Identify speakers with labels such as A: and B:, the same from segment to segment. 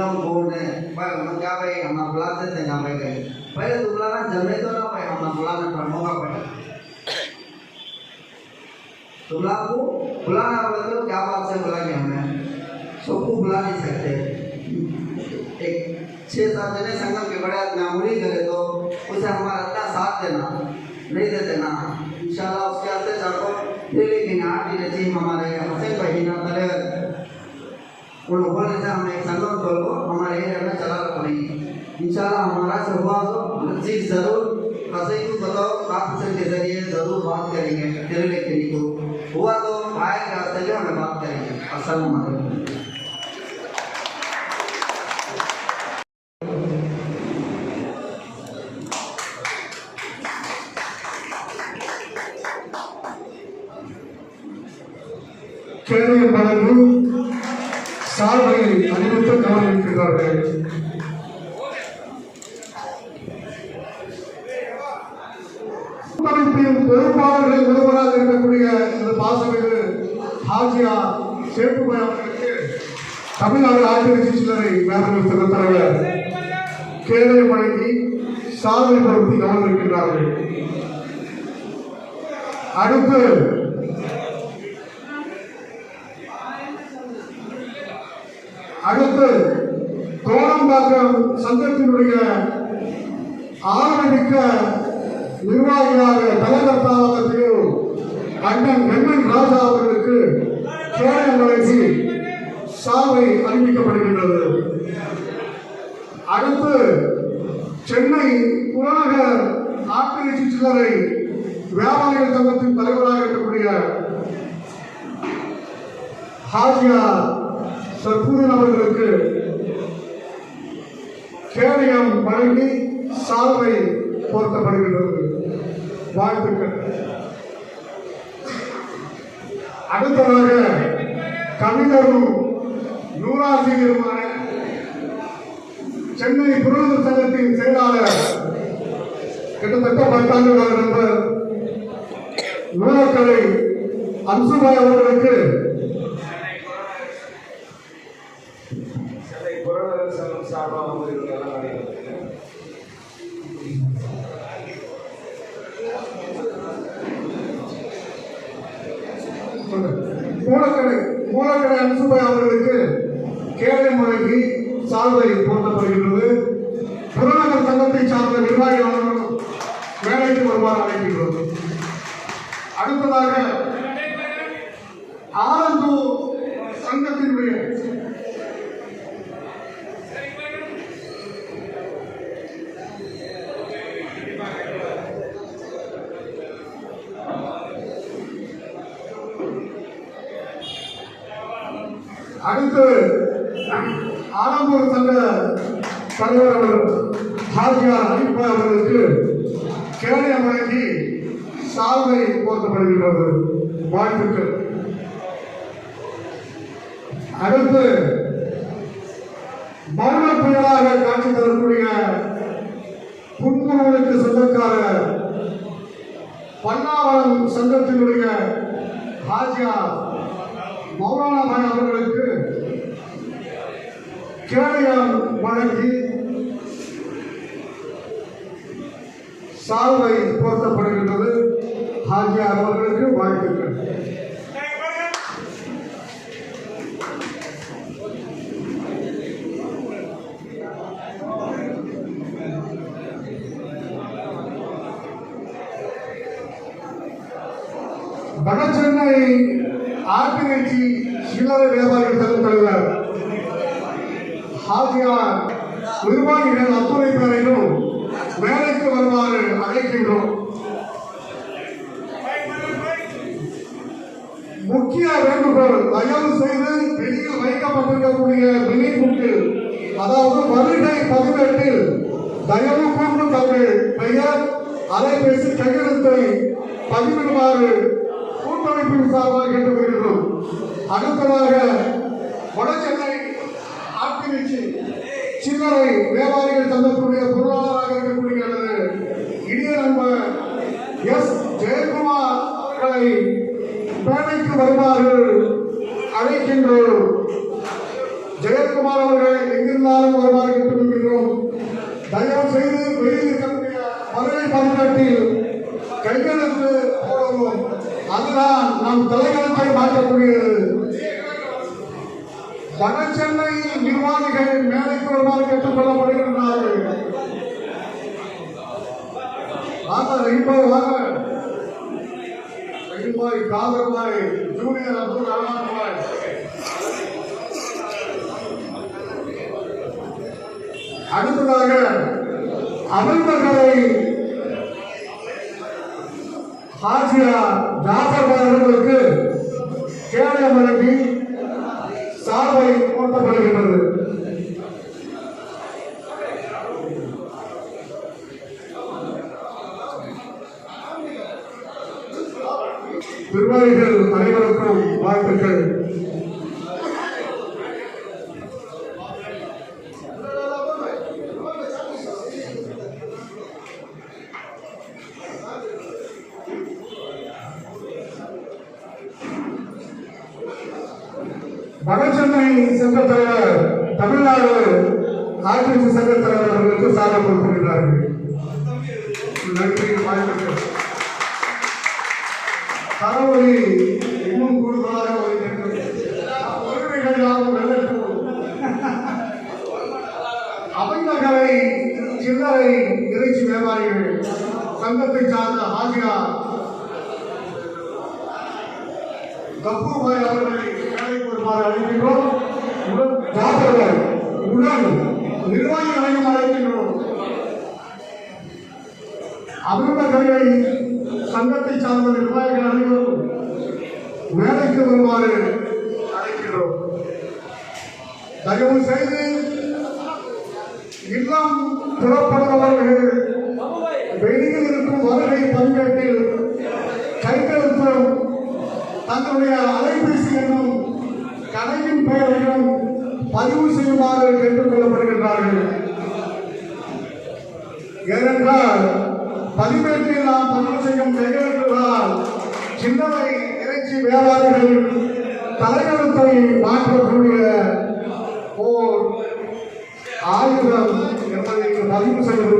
A: એકદમ ગોળને ભાઈ મને ક્યાં ભાઈ હમણાં બોલાતે છે ના ભાઈ કહે ભાઈ દુબલાના જમે તો ના ભાઈ હમણાं બોલાને પ્રમોગા પડે दुबला को बुलाना पड़े तो क्या बात से बुलाएँगे हमें सबको बुला नहीं सकते एक छह सात जने संगम के बड़े आदमी करे तो उसे हमारा इतना साथ देना नहीं देते ना इंशाल्लाह उसके आते दिल्ली की नाटी हमारे हसन उन लोगों ने से हमने एक संकल्प तौर को, हमारे एरिया में चला रखेंगे इंशाल्लाह हमारा से हुआ तो चीज़ ज़रूर कसई को बताओ, आप के ज़रिए ज़रूर बात करेंगे तेरे लेखनी को हुआ तो आए के रास्ते में हमें बात करेंगे। असल
B: Thank you. சால்வையை அணிவித்து கவனிக்கிறார்கள் கூட்டமைப்பின் பொறுப்பாளர்கள் ஒருவராக இருக்கக்கூடிய பாசமிகு ஹாஜியா சேப்புபாய் அவர்களுக்கு தமிழ்நாடு ஆட்சி சில்லறை மேலாண்மை தலைவர் கேள்வி வழங்கி சாதனை பொருத்தி கவனிக்கிறார்கள் அடுத்து அடுத்து கோடம்பாக்கம் சங்கத்தினுடைய ஆரம்பிக்க நிர்வாகியாக தலைவர்த்தாவாக திரு அண்ணன் வெங்கன் ராஜா அவர்களுக்கு கேடயம் வழங்கி சாவை அறிவிக்கப்படுகின்றது. அடுத்து சென்னை புறநகர் ஆட்டிறைச்சி சில்லறை வியாபாரிகள் சங்கத்தின் தலைவராக இருக்கக்கூடிய ஹாஜியா சர்பூதன் அவர்களுக்கு கேடயம் வழங்கி சால்வை போர்த்தப்படுகின்றது. வாழ்த்துக்கள். அடுத்ததாக கவிஞரும் நூலாசிரியருமான சென்னை புரதர் சங்கத்தின் செயலாளர் கிட்டத்தட்ட பத்தாண்டு நண்பர் நூலக்கலை அன்சுபாய் அவர்களுக்கு மூலக்கடை மூலக்கடை அன்சுபாய் அவர்களுக்கு கேடை முறைக்கு சால்வை போர்த்தப்படுகின்றது. புறநகர் சங்கத்தை சார்ந்த நிர்வாகிகள் வேலைக்கு வருமாறு அழைக்கின்றது அடுத்ததாக ஆலந்தூர் சங்கத்தினுடைய அடுத்து ஆலம்பூர் சங்க தலைவர் அவர் ஹாஜியார் அலிப்பா அவர்களுக்கு கேடயம் வழங்கி சால்வை போர்த்தப்படுகின்றது. வாழ்த்துக்கள். அடுத்து மரண புயலாக காட்சி தரக்கூடிய புன்முனலுக்கு சொந்தக்கார பன்னாவளம் சங்கத்தினுடைய ஹாஜியா மௌலானா அவர்களுக்கு கேடயம் வழங்கி சால்வை போர்த்தப்படுகின்றது. ஹாஜியார் அவர்களுக்கு வாழ்த்துக்கள். வடசென்னை சில்லறை வியாபாரிகள் சங்க தலைவர். ஆகியார் நிர்வாகிகள் அத்துணை பேரையும் வேலைக்கு வருமாறு அழைக்கின்றோம். முக்கிய வேண்டுகோள் தயவு செய்து வெளியில் வைக்கப்பட்டிருக்கக்கூடிய மினி அதாவது வருகை பதினெட்டில் தயவு கூர்ந்து தங்கள் பெயர் அலைபேசி கையெழுத்தை பதிவிடுமாறு கூட்டமைப்பின் சார்பாக அடுத்ததாக வடசென்னை ஆக்கிரமிச்சு சில்லறை வியாபாரிகள் சங்கத்துடைய பொருளாளராக இருக்கக்கூடிய எனது இனிய நண்பர் எஸ். ஜெயக்குமார் அவர்களை பேணைக்கு வருமாறு அழைக்கின்றோம். ஜெயக்குமார் அவர்கள் எங்கிருந்தாலும் இருந்தாலும் வருமாறு கேட்டுக்கொள்கிறோம் தயவு செய்து வெளியில் இருக்கக்கூடிய மதுரை பதினெட்டில் கையெழுத்து போடவும். அதுதான் நம் தலையெழுத்தை மாற்றக்கூடியது. வட சென்னை நிர்வாகிகள் மேலைக்கு வருமாறு கேட்டுக் கொள்ளப்படுகின்றார்கள். வாங்க காதர்பாய் ஜூனியர் அப்துல் ரஹ்மான் பாய் அடுத்ததாக அமிர்தகரை ஹாஜியா ஜாஃபர் அவர்களுக்கு கேள்வி வழங்கி நிர்வாகிகள் அனைவருக்கும் வாழ்த்துக்கள். வடசென்னை சென்ற தலைவர் தமிழ்நாடு ஆட்சி சங்க தலைவர் அவர்களுக்கு சாதம் கொடுக்கின்றார்கள் நன்றி. தரவழி இன்னும் கூடுதலாக வருகின்றது உரிமைகள் அமைந்தகரை சில்லறை இறைச்சி வியாபாரிகள் சங்கத்தை சார்ந்த ஹாஜியா கப்பூர்பாய் அவர்களை வேலைக்கு வருமாறு அழைக்கின்றோம். உடன் ஜாதகர் உடன் நிர்வாகிகளையும் அழைக்கின்றோம். அமிர்தகரை சங்கத்தை சார்ந்த நிர்வாகிகள் அனைவரும் மேலைக்கு வருமாறு அழைக்கிறோம். தயவு செய்து இல்லம் புறப்படுபவர்கள் வெளியில் இருக்கும் வருகை பங்கேட்டில் கைகழுத்தும் தங்களுடைய அலைபேசி எண்ணும் கடையின் பெயரையும் பதிவு செய்யுமாறு கேட்டுக் கொள்ளப்படுகின்றார்கள். ஏனென்றால் பதிவேட்டில் நாம் பதிவு செய்யும் கையெழுத்துகளால் சின்னவை. இறைச்சி வியாபாரிகள் தலையெழுத்தை மாற்றக்கூடிய ஓர் ஆயுதம் என்பதை பதிவு செய்து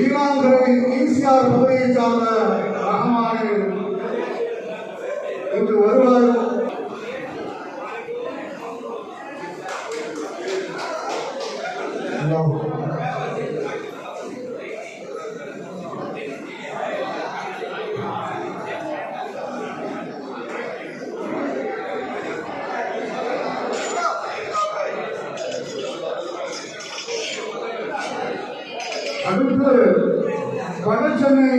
B: நீலாங்கரை ஈசிஆர் பகுதியை சார்ந்த ரஹமானு அடுத்து வடசென்னை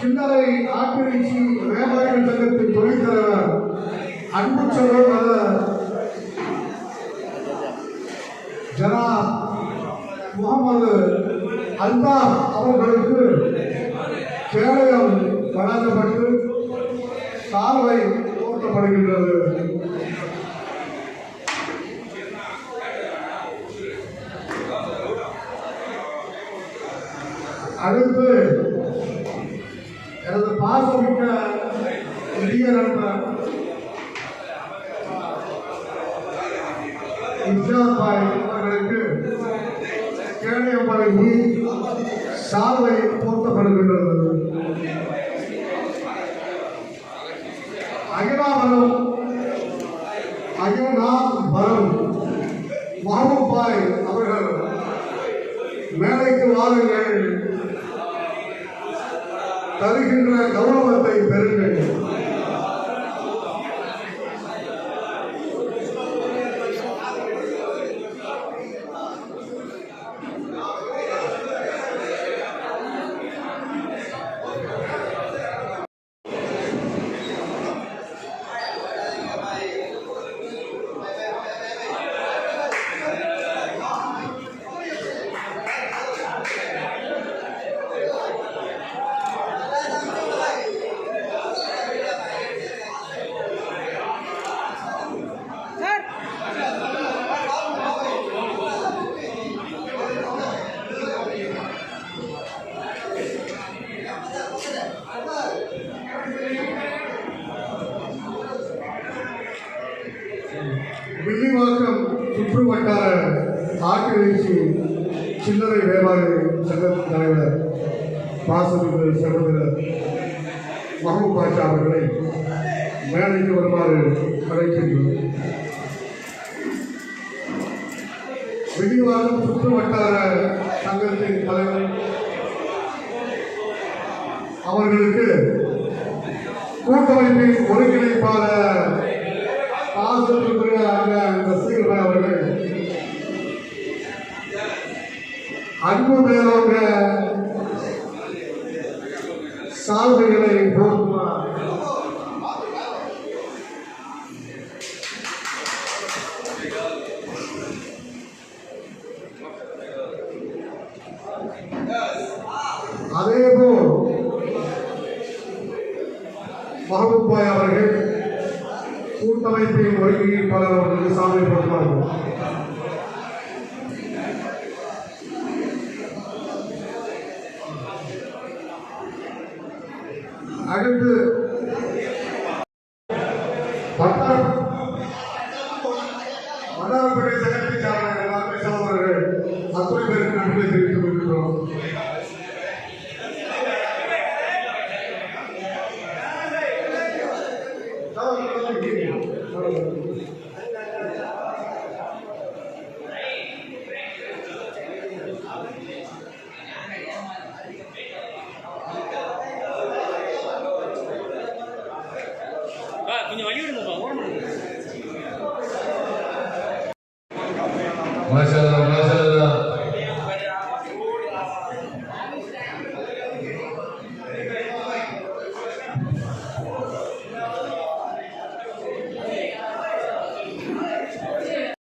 B: சின்னரை ஆக்கிரமிச்சு வியாபாரிகள் சங்கத்தின் துணைத் தலைவர் அன்பு சகோதரர் ஜனா முகமது அல்தா அவர்களுக்கு கேடயம் வழங்கப்பட்டு சாலை போர்த்தப்படுகின்றது அடுத்து எனது பாசமிக்க இந்திய நண்பர் இம்சாத் பாய் அவர்களுக்கு கேடயம் வழங்கி சால்வை போர்த்தப்படுகின்றது அகிலாபுரம் அகிலாபுரம் மஹபூப் பாய் அவர்கள் மேலைக்கு வாருங்கள். தருகின்ற கௌரவத்தை பெறுங்கள். சுற்று வட்டார ஆட்டிறைச்சி சில்லறை வியாபாரி சங்கத்தின் தலைவர் பாசமிகு சகோதரர் மஹபூப் பாஷா அவர்களை மேடைக்கு வருமாறு அழைக்கின்றோம். வில்லிவாக்கம் சுற்று வட்டார சங்கத்தின் தலைவர் அவர்களுக்கு கூட்டமைப்பின் ஒருங்கிணைப்பாளர் பாசத்திற்குரிய அந்த ரசிகர்கள் அவர்கள் அன்பு மேலோங்க சால்வைகளை போர்த்துவார் அதேபோல் மஹபூப் பாய் அவர்கள் கூட்டமைப்பின் ஒருங்கிணைப்பாளர் அவர்களுக்கு சாமி போடுவார்கள் அடுத்து மன்னார்பேட்டை சங்கத்தை சார்ந்த எல்லாருமே சகோதரர்கள் அத்துறை பேருக்கு நன்றியை தெரிவித்துக் கொள்கிறோம்